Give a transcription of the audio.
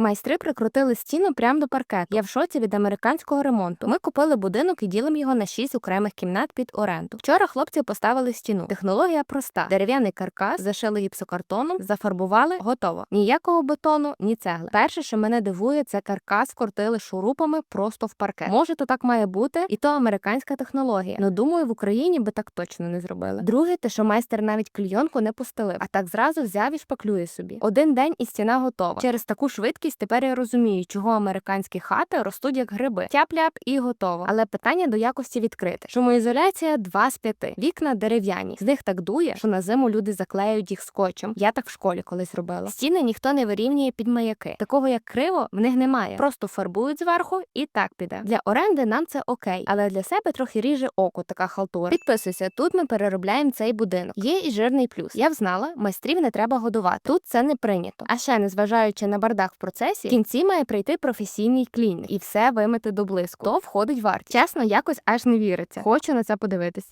Майстри прикрутили стіну прямо до паркету. Я в шоці від американського ремонту. Ми купили будинок і ділимо його на шість окремих кімнат під оренду. Вчора хлопці поставили стіну. Технологія проста: дерев'яний каркас, зашили гіпсокартоном, зафарбували, готово. Ніякого бетону, ні цегли. Перше, що мене дивує, це каркас вкрутили шурупами просто в паркет. Може, то так має бути, і то американська технологія. Ну думаю, в Україні би так точно не зробили. Друге, те, що майстер навіть клійонку не пустилив, а так зразу взяв і шпаклює собі. Один день і стіна готова. Через таку швидкість тепер я розумію, чого американські хати ростуть як гриби. Тяп-ляп і готово. Але питання до якості відкрите. Шумоізоляція 2 з 5. Вікна дерев'яні. З них так дує, що на зиму люди заклеюють їх скотчем. Я так в школі колись робила. Стіни ніхто не вирівнює під маяки. Такого як криво в них немає. Просто фарбують зверху і так піде. Для оренди нам це окей, але для себе трохи ріже око така халтура. Підписуйся, тут ми переробляємо цей будинок. Є і жирний плюс. Я взнала, майстрів не треба годувати. Тут це не прийнято. А ще незважаючи на бардак в процесі, в кінці має прийти професійний клінік і все вимити до блиску. То входить вартість. Чесно, якось аж не віриться. Хочу на це подивитись.